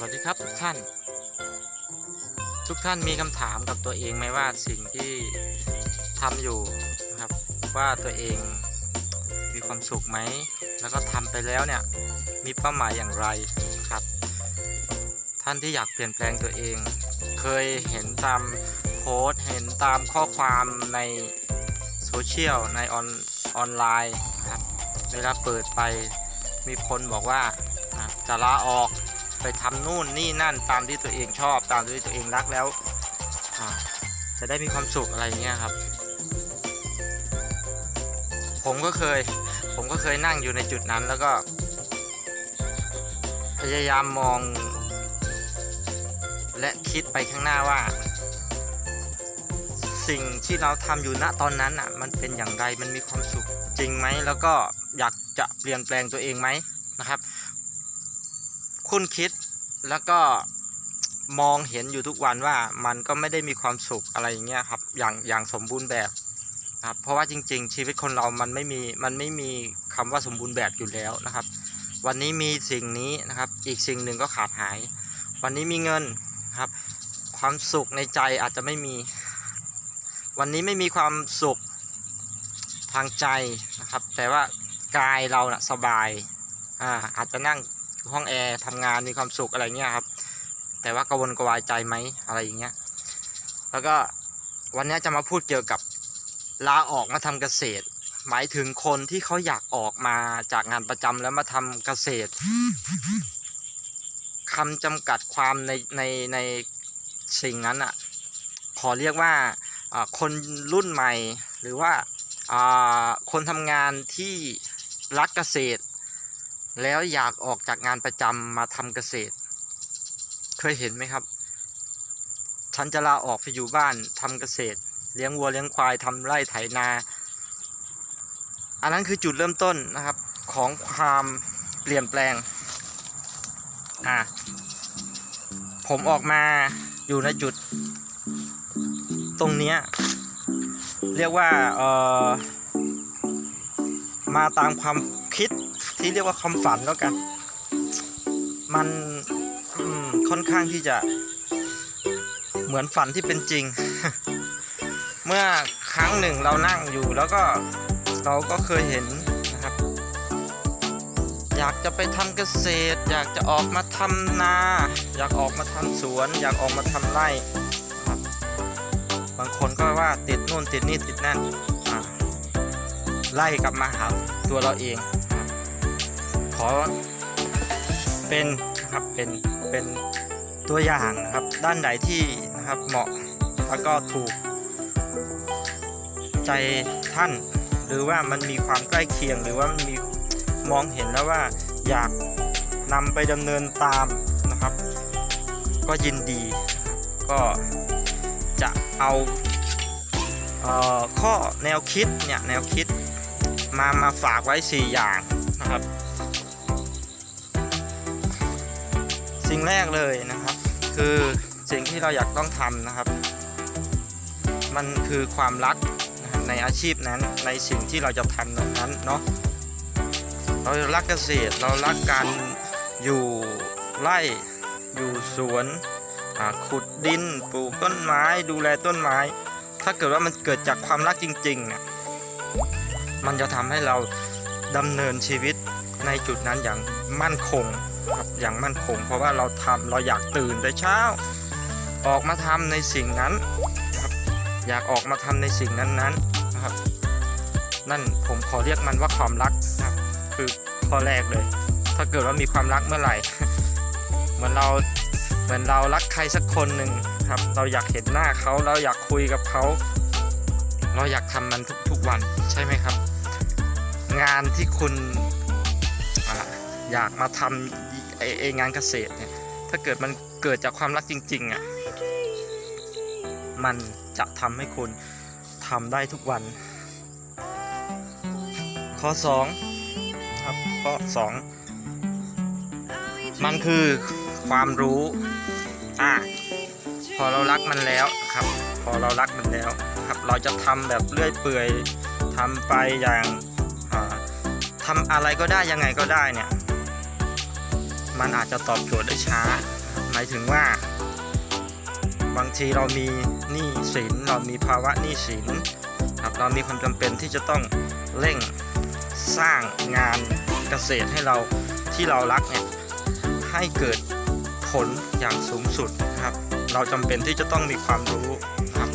สวัสดีครับทุกท่าน ทุกท่านมีคำถามกับตัวเองไหมว่าสิ่งที่ทำอยู่นะครับว่าตัวเองมีความสุขไหม แล้วก็ทำไปแล้วเนี่ยมีเป้าหมายอย่างไรนะครับ ท่านที่อยากเปลี่ยนแปลงตัวเอง เคยเห็นตามโพสเห็นตามข้อความในโซเชียลในออนออนไลน์นะครับเวลาเปิดไปมีคนบอกว่าจะลาออก ไปทำนู่นนี่นั่นตามที่ตัวเองชอบตามที่ตัวเองรักแล้วจะได้มีความสุขอะไรเงี้ยครับ ผมก็เคย ผมก็เคยนั่งอยู่ในจุดนั้นแล้วก็ พยายามมอง และคิดไปข้างหน้าว่า สิ่งที่เราทำอยู่ณตอนนั้นอะ มันเป็นอย่างไรมันมีความสุขจริงไหมแล้วก็อยากจะเปลี่ยนแปลงตัวเองไหมนะครับ คุณคิดแล้วก็มองเห็นอยู่ทุกวันว่ามันก็ไม่ได้มีความสุขอะไรอย่างเงี้ยครับอย่างอย่างสมบูรณ์แบบนะครับเพราะว่าจริง ๆ ชีวิตคนเรามันไม่มีมันไม่มีคำว่าสมบูรณ์แบบอยู่แล้วนะครับ วันนี้มีสิ่งนี้นะครับ อีกสิ่งหนึ่งก็ขาดหาย วันนี้มีเงินครับ ความสุขในใจอาจจะไม่มี วันนี้ไม่มีความสุขทางใจนะครับ แต่ว่ากายเรานะ่ะสบายอ่าอาจจะนั่ง ห้องแอร์ทำงานมีความสุขอะไรเงี้ยครับ แต่ว่ากระวนกวายใจไหมอะไรอย่างเงี้ย แล้วก็วันนี้จะมาพูดเกี่ยวกับลาออกมาทำเกษตร หมายถึงคนที่เขาอยากออกมาจากงานประจำแล้วมาทำเกษตรคำจำกัดความในในในสิ่งนั้นอะขอเรียกว่าคนรุ่นใหม่หรือว่าอ่าคนทำงานที่รักเกษตร แล้วอยากออกจากงานประจำมาทำเกษตร เคยเห็นไหมครับ ฉันจะลาออกไปอยู่บ้านทำเกษตร เลี้ยงวัวเลี้ยงควายทำไร่ไถนา อันนั้นคือจุดเริ่มต้นนะครับของความเปลี่ยนแปลงอะผมออกมาอยู่ในจุด ตรงเนี้ยเรียกว่าเออมาตามความ ที่เรียกว่าความฝันแล้วกัน มันมค่อนข้างที่จะเหมือนฝันที่เป็นจริง เมื่อครั้งหนึ่งเรานั่งอยู่แล้วก็เราก็เคยเห็นนะครับ อยากจะไปทำเกษตร อยากจะออกมาทำนา อยากออกมาทำสวน อยากออกมาทำไร่ครับบางคนก็ว่าติดนู่นติดนี่ติดนั่นไล่กลับมาหาตัวเราเอง ขอเป็นนะครับเป็นเป็นตัวอย่างนะครับ ด้านไหนที่นะครับเหมาะแล้วก็ถูก ใจท่าน หรือว่ามันมีความใกล้เคียง หรือว่ามันมีมองเห็นแล้วว่าอยากนำไปดำเนินตามนะครับ ก็ยินดีก็จะเอาเออข้อแนวคิดเนี่ยแนวคิดมามาฝากไว้ 4 อย่าง สิ่งแรกเลยนะครับ คือสิ่งที่เราอยากต้องทำนะครับ มันคือความรักในอาชีพนั้นในสิ่งที่เราจะทำนั้นเนาะเรารักเกษตรเรารักการอยู่ไร่อยู่สวนขุดดินปลูกต้นไม้ดูแลต้นไม้ ถ้าเกิดว่ามันเกิดจากความรักจริงๆเนี่ยมันจะทำให้เราดำเนินชีวิตในจุดนั้นอย่างมั่นคง อย่างมั่นคง เพราะว่าเราทำเราอยากตื่นแต่เช้า ออกมาทำในสิ่งนั้นนะครับอยากออกมาทำในสิ่งนั้นๆนนะครับ นั่นผมขอเรียกมันว่าความรักนะครับคือข้อแรกเลย ถ้าเกิดว่ามีความรักเมื่อไหร่ เหมือนเราเหมือนเรารักใครสักคนหนึ่งครับ เราอยากเห็นหน้าเขาเราอยากคุยกับเขาเราอยากทำมันทุกๆวันใช่ไหมครับ งานที่คุณออยากมาทำ ไอ้ไองานเกษตรเนี่ยถ้าเกิดมันเกิดจากความรักจริงๆอะมันจะทำให้คุณทำได้ทุกวัน ข้อ2ครับข้อ2มันคือความรู้อะพอเรารักมันแล้วครับ พอเรารักมันแล้วครับเราจะทำแบบเลื่อยเปื่อยทำไปอย่างอ่าทำอะไรก็ได้ยังไงก็ได้เนี่ย มันอาจจะตอบโจทย์ได้ช้านะครับายถึงว่า บางทีเรามีหนี้สินเรามีภาวะหนี้สินครับเรามีความจำเป็นที่จะต้องเร่งสร้างงานเกษตรให้เราที่เรารักเนี่ยให้เกิดผลอย่างสูงสุดนะครับ เราจำเป็นที่จะต้องมีความรู้ครับ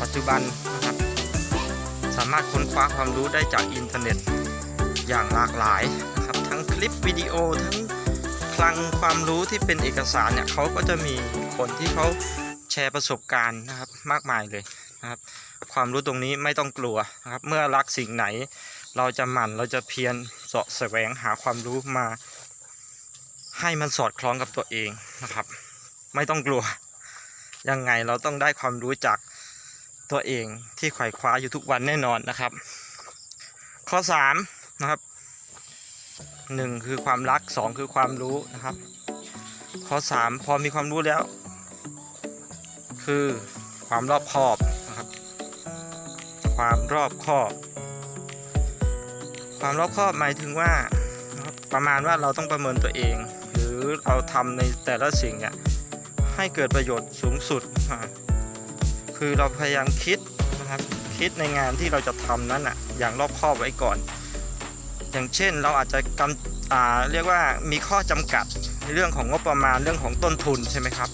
ปัจจุบันนะครับ สามารถค้นคว้าความรู้ได้จากอินเทอร์เน็ตอย่างหลากหลายนะครับ ทั้งคลิปวิดีโอทั้ง คลังความรู้ที่เป็นเอกสารเนี่ยเขาก็จะมีคนที่เขาแชร์ประสบการณ์นะครับมากมายเลยนะครับความรู้ตรงนี้ไม่ต้องกลัวนะครับเมื่อรักสิ่งไหน เราจะหมั่นเราจะเพียรเสาะแสวงหาความรู้มา ให้มันสอดคล้องกับตัวเองนะครับ ไม่ต้องกลัวยังไงเราต้องได้ความรู้จากตัวเองที่ไขว่คว้าอยู่ทุกวันแน่นอนนะครับ ข้อ3นะครับ 1คือความรัก2คือความรู้นะครับ ข้อ3พอมีความรู้แล้ว คือความรอบคอบนะครับ ความรอบคอบ ความรอบคอบหมายถึงว่าประมาณว่าเราต้องประเมินตัวเอง หรือเราทำในแต่ละสิ่งเนี่ยให้เกิดประโยชน์สูงสุด คือเราพยายามคิดนะครับคิดในงานที่เราจะทำนั้นอะอย่างรอบคอบไว้ก่อน อย่างเช่นเราอาจจะกำเรียกว่ามีข้อจำกัดในเรื่องของงบประมาณเรื่องของต้นทุนใช่ไหมครับ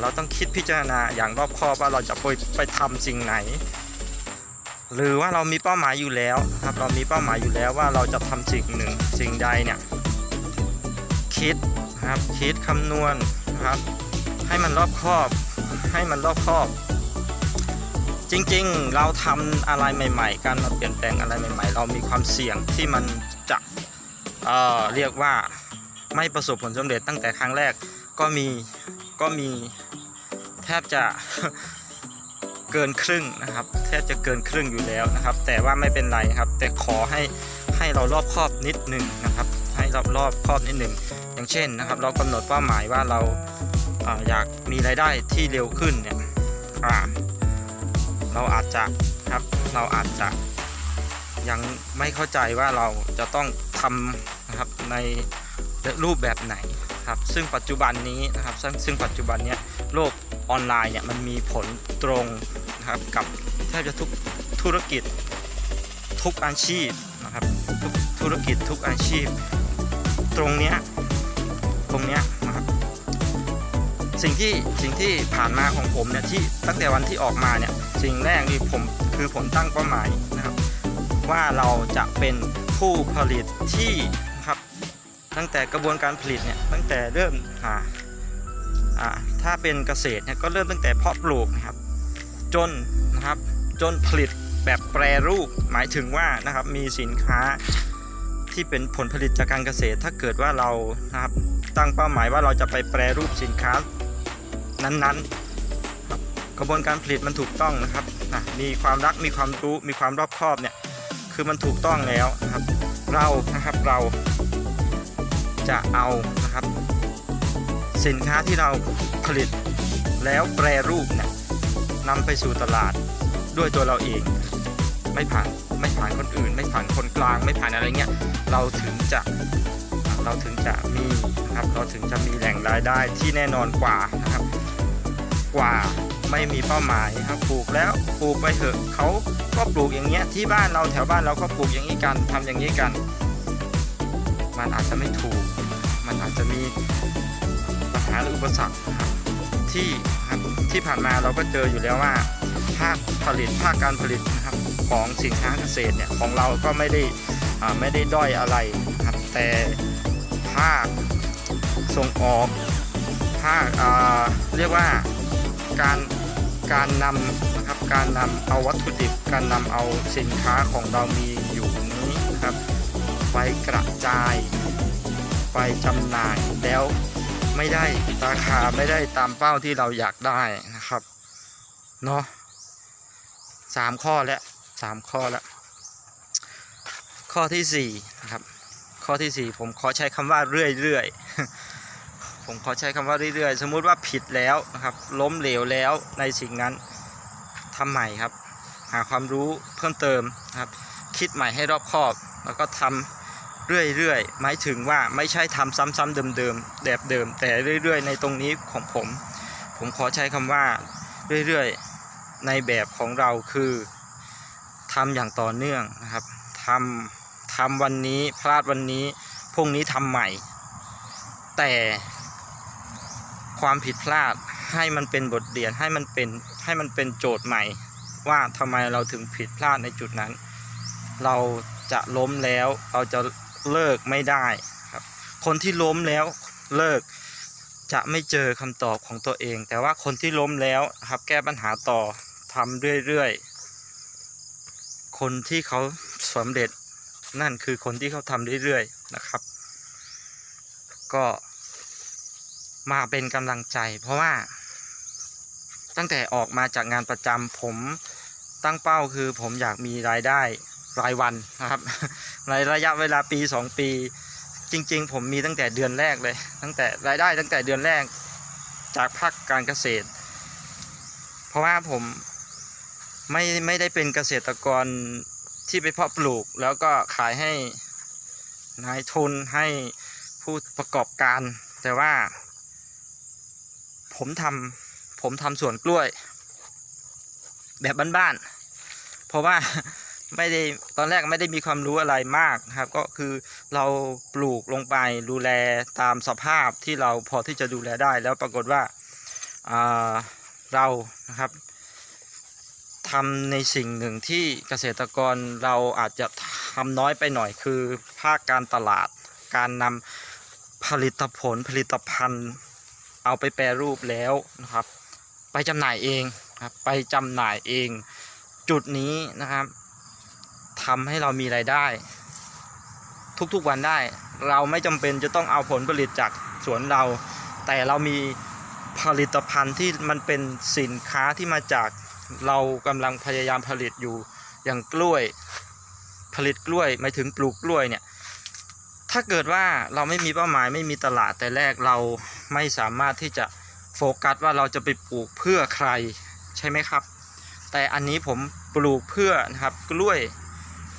เราต้องคิดพิจารณาอย่างรอบคอบว่าเราจะไปไปทำสิ่งไหน หรือว่าเรามีเป้าหมายอยู่แล้วครับเรามีเป้าหมายอยู่แล้วว่าเราจะทำสิ่งหนึ่งสิ่งใดเนี่ยคิดครับคิดคำนวณนะครับให้มันรอบคอบให้มันรอบคอบ จริงๆ เราทำอะไรใหม่ ๆ การมาเปลี่ยนแปลงอะไรใหม่ ๆ เรามีความเสี่ยงที่มันจะเอ่อเรียกว่าไม่ประสบผลสำเร็จตั้งแต่ครั้งแรกก็มีก็มีแทบจะเกินครึ่งนะครับแทบจะเกินครึ่งอยู่แล้วนะครับ แต่ว่าไม่เป็นไรครับ แต่ขอให้ให้เรารอบครอบนิดหนึ่งนะครับ ให้รอบรอบครอบนิดหนึ่งอย่างเช่นนะครับ เรากำหนดเป้าหมายว่าเราอ่าอยากมีรายได้ที่เร็วขึ้นเนี่ยอ่า เราอาจจะครับเราอาจจะยังไม่เข้าใจว่าเราจะต้องทำนะครับในรูปแบบไหนครับซึ่งปัจจุบันนี้นะครับซึ่งซึ่งปัจจุบันเนี้ยโลกออนไลน์เนี่ยมันมีผลตรงนะครับกับแทบจะทุกธุรกิจทุกอาชีพนะครับทุกธุรกิจทุกอาชีพ ตรงเนี้ยตรงเนี้ย สิ่งที่สิ่งที่ผ่านมาของผมเนี่ยที่ตั้งแต่วันที่ออกมาเนี่ยสิ่งแรกนี่ผมคือผมตั้งเป้าหมายนะครับ ว่าเราจะเป็นผู้ผลิตที่นะครับตั้งแต่กระบวนการผลิตเนี่ยตั้งแต่เริ่มอ่าอ่าถ้าเป็นเกษตรเนี่ยก็เริ่มตั้งแต่เพาะปลูกนะครับ จนนะครับจนผลิตแบบแปรรูปหมายถึงว่านะครับมีสินค้าที่เป็นผลผลิตจากการเกษตร ถ้าเกิดว่าเรานะครับตั้งเป้าหมายว่าเราจะไปแปรรูปสินค้า นั้นๆครับกระบวนการผลิตมันถูกต้องนะครับอะมีความรักมีความรู้มีความรอบคอบเนี่ยคือมันถูกต้องแล้วนะครับ เรานะครับเราจะเอานะครับ สินค้าที่เราผลิตแล้วแปรรูปเนี่ยนำไปสู่ตลาดด้วยตัวเราเอง ไม่ผ่านไม่ผ่านคนอื่น ไม่ผ่านคนกลาง ไม่ผ่านอะไรเงี้ยเราถึงจะเราถึงจะมีนะครับเราถึงจะมีแหล่งรายได้ที่แน่นอนกว่านะครับ กว่า ไม่มีเป้าหมายครับปลูกแล้วปลูกไปเถอะเขาก็ปลูกอย่างเงี้ยที่บ้านเราแถวบ้านเราก็ปลูกอย่างนี้กันทำอย่างนี้กัน มันอาจจะไม่ถูก มันอาจจะมีปัญหาหรืออุปสรรคครับที่ครับที่ผ่านมาเราก็เจออยู่แล้วว่าภาคผลิตภาคการผลิตนะครับของสินค้าเกษตรเนี่ยของเราก็ไม่ได้อ่าไม่ได้ด้อยอะไรครับแต่ภาคส่งออกภาคอ่าเรียกว่า การการนำนะครับการนำเอาวัตถุดิบ การนำเอาสินค้าของเรามีอยู่นี้นะครับ ไปกระจาย ไปจำหน่ายแล้วไม่ได้ราคาไม่ได้ตามเป้าที่เราอยากได้นะครับเนาะสามข้อแล้วสามข้อแล้วข้อที่สี่นะครับข้อที่สี่ผมขอใช้คำว่าเรื่อยๆ ผมขอใช้คำว่าเรื่อยๆ สมมุติว่าผิดแล้วนะครับ ล้มเหลวแล้วในสิ่งนั้นทำใหม่ครับ หาความรู้เพิ่มเติมครับ คิดใหม่ให้รอบคอบ แล้วก็ทำเรื่อยๆหมายถึงว่าไม่ใช่ทำซ้ำๆเดิมๆแบบเดิม แต่เรื่อยๆ ในตรงนี้ของผม ผมขอใช้คำว่าเรื่อยๆในแบบของเราคือทำอย่างต่อเนื่องนะครับทำทำวันนี้พลาดวันนี้พรุ่งนี้ทำใหม่ แต่ ความผิดพลาดให้มันเป็นบทเรียนให้มันเป็นให้มันเป็นโจทย์ใหม่ ว่าทำไมเราถึงผิดพลาดในจุดนั้น เราจะล้มแล้วเราจะเลิกไม่ได้ครับ คนที่ล้มแล้วเลิกจะไม่เจอคำตอบของตัวเอง แต่ว่าคนที่ล้มแล้วครับแก้ปัญหาต่อทำเรื่อยๆ คนที่เขาสำเร็จนั่นคือคนที่เขาทำเรื่อยๆนะครับ ก็ มาเป็นกำลังใจ เพราะว่า ตั้งแต่ออกมาจากงานประจำผมตั้งเป้าคือผมอยากมีรายได้รายวันนะครับ ในระยะเวลาปีสองปี จริง ๆ ผมมีตั้งแต่เดือนแรกเลย ตั้งแต่รายได้ตั้งแต่เดือนแรกจากภาคการเกษตร เพราะว่าผมไม่ไม่ได้เป็นเกษตรกรที่ไปเพาะปลูก แล้วก็ขายให้นายทุนให้ผู้ประกอบการ แต่ว่า ผมทำผมทำสวนกล้วย แบบบ้านๆเพราะว่าไม่ได้ตอนแรกไม่ได้มีความรู้อะไรมากครับ ก็คือเราปลูกลงไปดูแลตามสภาพที่เราพอที่จะดูแลได้ แล้วปรากฏว่าอ่าเรานะครับทำในสิ่งหนึ่งที่เกษตรกรเราอาจจะทำน้อยไปหน่อยคือภาคการตลาด การนำผลิตผลผลิตภัณฑ์ เอาไปแปรรูปแล้วนะครับ ไปจำหน่ายเองครับไปจำหน่ายเอง จุดนี้นะครับทำให้เรามีรายได้ ทุกๆวันได้ เราไม่จำเป็นจะต้องเอาผลผลิตจากสวนเรา แต่เรามีผลิตภัณฑ์ที่มันเป็นสินค้าที่มาจากเรากำลังพยายามผลิตอยู่อย่างกล้วยผลิตกล้วยหมายถึงปลูกกล้วยเนี่ยถ้าเกิดว่าเราไม่มีเป้าหมายไม่มีตลาดแต่แรกเรา ไม่สามารถที่จะโฟกัสว่าเราจะไปปลูกเพื่อใครใช่ไหมครับ แต่อันนี้ผมปลูกเพื่อนะครับกล้วย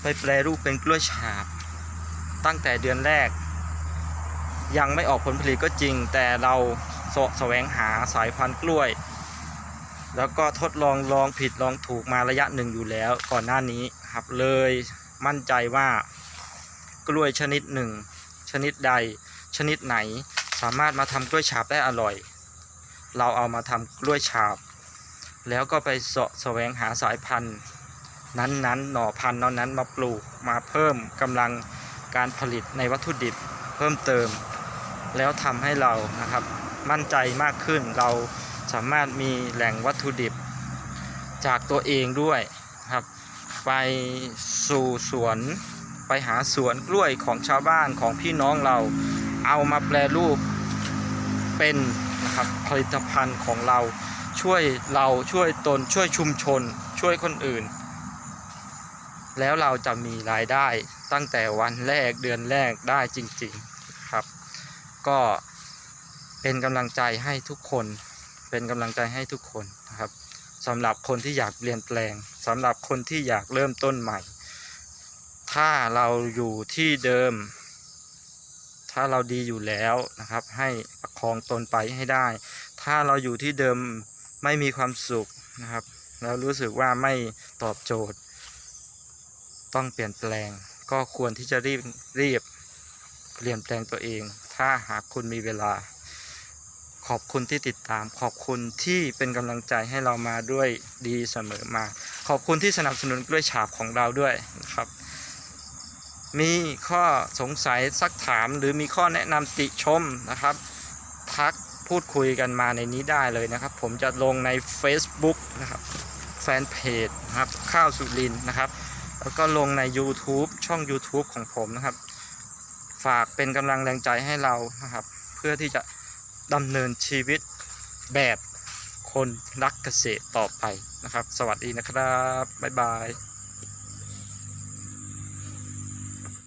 ไปแปรรูปเป็นกล้วยฉาบ ตั้งแต่เดือนแรก ยังไม่ออกผลผลิตก็จริง แต่เราสแสวงหาสายพันธุ์กล้วย แล้วก็ทดลองลองผิดลองถูกมาระยะหนึ่งอยู่แล้วก่อนหน้านี้ครับเลยมั่นใจว่ากล้วยชนิดหนึ่ง ชนิดใดชนิดไหน สามารถมาทำกล้วยฉาบได้อร่อย เราเอามาทำกล้วยฉาบ แล้วก็ไปสาะแสวงหาสายพันธุ์ นั้นๆ หน่อพันธุ์นั้นมาปลูกมาเพิ่มกำลังการผลิตในวัตถุดิบเพิ่มเติม แล้วทำให้เรานะครับ มั่นใจมากขึ้นเราสามารถมีแหล่งวัตถุดิบ จากตัวเองด้วยครับ ไปสู่สวนไปหาสวนกล้วยของชาวบ้านของพี่น้องเรา เอามาแปลรูปเป็นนะครับผลิตภัณฑ์ของเราช่วยเราช่วยตนช่วยชุมชน ช่วยคนอื่น แล้วเราจะมีรายได้ตั้งแต่วันแรกเดือนแรกได้จริงๆครับ ก็เป็นกำลังใจให้ทุกคน เป็นกำลังใจให้ทุกคนนะครับสำหรับคนที่อยากเปลี่ยนแปลงสำหรับคนที่อยากเริ่มต้นใหม่ ถ้าเราอยู่ที่เดิม ถ้าเราดีอยู่แล้วนะครับ ให้ประคองตนไปให้ได้ ถ้าเราอยู่ที่เดิมไม่มีความสุขนะครับ แล้วรู้สึกว่าไม่ตอบโจทย์ ต้องเปลี่ยนแปลง ก็ควรที่จะรีบรีบเปลี่ยนแปลงตัวเอง ถ้าหากคุณมีเวลา ขอบคุณที่ติดตาม ขอบคุณที่เป็นกำลังใจให้เรามาด้วยดีเสมอมา ขอบคุณที่สนับสนุนกล้วยฉาบของเราด้วยนะครับ มีข้อสงสัยสักถามหรือมีข้อแนะนำติชมนะครับ ทักพูดคุยกันมาในนี้ได้เลยนะครับ ผมจะลงใน Facebook นะครับแฟนเพจนะครับข้าวสุรินนะครับ แล้วก็ลงใน YouTube ช่อง YouTube ของผมนะครับ ฝากเป็นกำลังแรงใจให้เรานะครับ เพื่อที่จะดำเนินชีวิตแบบคนรักเกษตรต่อไปนะครับ สวัสดีนะครับ บ๊ายบาย